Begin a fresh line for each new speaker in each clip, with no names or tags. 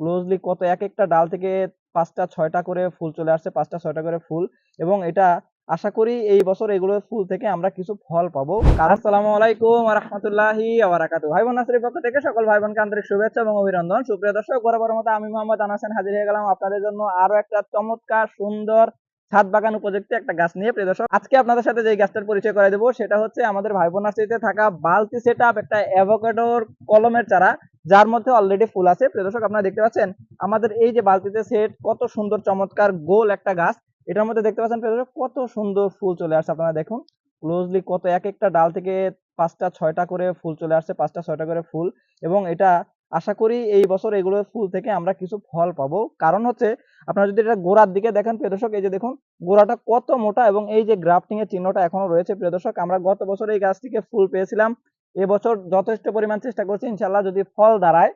Closely কত এক একটা ডাল থেকে পাঁচটা, ছয়টা করে ফুল চলে আসছে, পাঁচটা, ছয়টা করে ফুল। এবং এটা আশা করি এই বছর এগুলো ফুল থেকে আমরা কিছু ফল পাবো। আসসালামু আলাইকুম রহমতুল্লাহি আবরাকাতু ভাই বোন নাসরির পক্ষ থেকে সকল ভাই বোনকে আন্তরিক শুভেচ্ছা এবং অভিনন্দন। সুপ্রিয় দর্শক বরাবর মতো আমি মোহাম্মদ আনাসেন হাজির হয়ে গেলাম আপনাদের জন্য আরও একটা চমৎকার, সুন্দর ছাদ বাগান উপযুক্ত একটা গাছ নিয়ে। প্রিয় দর্শক, আজকে আপনাদের সাথে যে গাছটার পরিচয় করে দেবো, সেটা হচ্ছে আমাদের ভাই বোন থাকা বালতি সেট একটা অ্যাভোকাডোর কলমের চারা। যার মধ্যে অলরেডি ফুল আছে। প্রিয় দর্শক, আপনারা দেখতে পাচ্ছেন, আমাদের এই যে বালতিতে সেট কত সুন্দর, চমৎকার, গোল একটা গাছ। এটার মধ্যে দেখতে পাচ্ছেন, প্রিয় দর্শক, কত সুন্দর ফুল চলে আসছে। আপনারা দেখুন ক্লোজলি কত এক একটা ডাল থেকে পাঁচটা, ছয়টা করে ফুল চলে আসছে, পাঁচটা, ছয়টা করে ফুল। এবং এটা আশা করি এই বছর এগুলো ফুল থেকে আমরা কিছু ফল পাবো। কারণ হচ্ছে, আপনারা যদি এটা গোড়ার দিকে দেখেন, প্রিয় দর্শক, এই যে দেখুন, গোড়াটা কত মোটা এবং এই যে গ্রাফটিং এর চিহ্নটা এখনও রয়েছে, প্রিয় দর্শক, আমরা গত বছর এই গাছটিকে ফুল পেয়েছিলাম। এবছর যথেষ্ট পরিমাণ চেষ্টা করছি ইনশাল্লাহ যদি ফল দাঁড়ায়।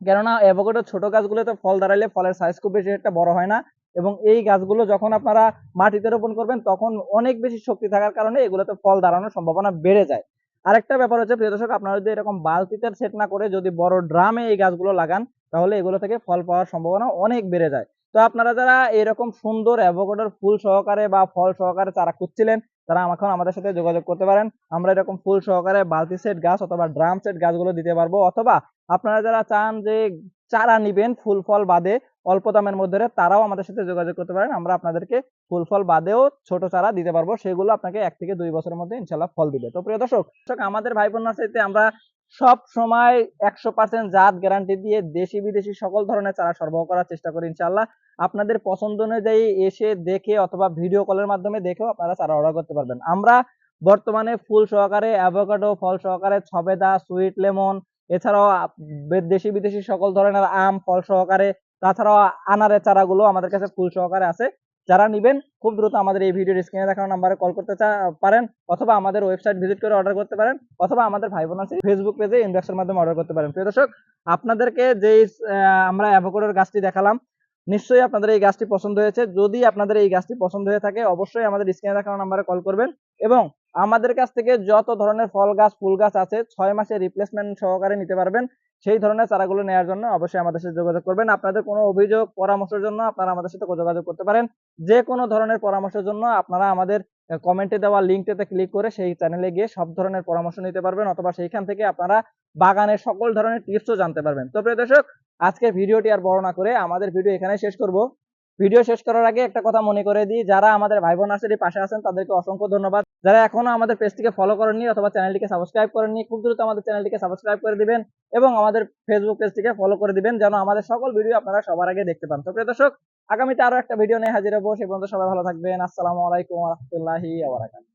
কেননা অ্যাভোকাডো ছোট গাছগুলোতে ফল দাঁড়াইলে ফলের সাইজ খুব বেশি একটা বড় হয় না এবং এই গাছগুলো যখন আপনারা মাটিতে রোপণ করবেন, তখন অনেক বেশি শক্তি থাকার কারণে এগুলোতে ফল দাঁড়ানোর সম্ভাবনা বেড়ে যায়। আরেকটা ব্যাপার হচ্ছে, প্রিয় দর্শক, আপনারা যদি এরকম বালতিতে সেট না করে যদি বড় ড্রামে এই গাছগুলো লাগান, তাহলে এগুলো থেকে ফল পাওয়ার সম্ভাবনা অনেক বেড়ে যায়। তো আপনারা যারা এরকম সুন্দর অ্যাভোকাডোর ফুল সহকারে বা ফল সহকারে চারা খুঁজছিলেন তারা এখন আমাদের সাথে যোগাযোগ করতে পারেন। আমরা এরকম ফুল সহকারে বালতি সেট গাছ অথবা ড্রাম সেট গাছগুলো দিতে পারব। অথবা আপনারা যারা চান যে চারা নিবেন ফুল ফল বাদে অল্প দামের মধ্যে তারাও আমাদের সাথে যোগাযোগ করতে পারেন। আমরা আপনাদেরকে ফুল ফল বাদেও ছোট চারা দিতে পারব। সেগুলো আপনাকে এক থেকে দুই বছরের মধ্যে ইনশাল্লাহ ফল দিবে। তো প্রিয় দর্শক, আমাদের ভাই বোন নার্সারিতে আমরা সব সময় একশো পার্সেন্ট জাত গ্যারান্টি দিয়ে দেশি বিদেশি সকল ধরনের চারা সরবরাহ করার চেষ্টা করি ইনশাল্লাহ আপনাদের পছন্দ অনুযায়ী এসে দেখে অথবা ভিডিও কলের মাধ্যমে দেখেও আপনারা চারা অর্ডার করতে পারবেন। আমরা বর্তমানে ফুল সহকারে অ্যাভোকাডো ফল সহকারে ছবেদা সুইট লেমন এছাড়াও দেশি বিদেশি সকল ধরনের আম, ফল সহকারে, তাছাড়াও আনারের চারাগুলো আমাদের কাছে ফুল সহকারে আছে। যারা নেবেন, খুব দ্রুত আমাদের এই ভিডিওর স্ক্রিনে দেখানো নাম্বারে কল করতে পারেন, অথবা আমাদের ওয়েবসাইট ভিজিট করে অর্ডার করতে পারেন, অথবা আমাদের ভাই বোন আছে ফেসবুক পেজে ইনবক্সের মাধ্যমে অর্ডার করতে পারেন। প্রিয় দর্শক, আপনাদেরকে যেই আমরা অ্যাভোকাডোর গাছটি দেখালাম, নিশ্চয়ই আপনাদের এই গাছটি পছন্দ হয়েছে। যদি আপনাদের এই গাছটি পছন্দ হয়ে থাকে, অবশ্যই আমাদের স্ক্রিনে দেখানো নাম্বারে কল করবেন এবং আমাদের কাছ থেকে যত ধরনের ফল গাছ, ফুল গাছ আছে, ছয় মাসের রিপ্লেসমেন্ট সহকারে নিতে পারবেন। সেই ধরনের চারাগুলো নেওয়ার জন্য অবশ্যই আমাদের সাথে যোগাযোগ করবেন। আপনাদের কোনো অভিযোগ, পরামর্শের জন্য আপনারা আমাদের সাথে যোগাযোগ করতে পারেন। যে কোনো ধরনের পরামর্শের জন্য আপনারা আমাদের কমেন্টে দেওয়া লিঙ্কটাতে ক্লিক করে সেই চ্যানেলে গিয়ে সব ধরনের পরামর্শ নিতে পারবেন অথবা সেইখান থেকে আপনারা বাগানের সকল ধরনের টিপসও জানতে পারবেন। তো প্রিয় দর্শক, আজকের ভিডিওটি আর বড় না করে আমাদের ভিডিও এখানে শেষ করব। ভিডিও শেষ করার আগে একটা কথা মনে করে দিই, যারা আমাদের ভাই বোন নার্সারির পাশে আছেন, তাদেরকে অসংখ্য ধন্যবাদ। যারা এখনও আমাদের পেজটিকে ফলো করেননি অথবা চ্যানেলটিকে সাবস্ক্রাইব করেননি, খুব দ্রুত আমাদের চ্যানেলটিকে সাবস্ক্রাইব করে দিবেন এবং আমাদের ফেসবুক পেজটিকে ফলো করে দিবেন, যেন আমাদের সকল ভিডিও আপনারা সবার আগে দেখতে পান। তো প্রিয় দর্শক, আগামীতে আরও একটা ভিডিও নিয়ে হাজির হব। সে পর্যন্ত সবাই ভালো থাকবেন। আসসালামু আলাইকুম রহমতুল্লাহি আবরাকাত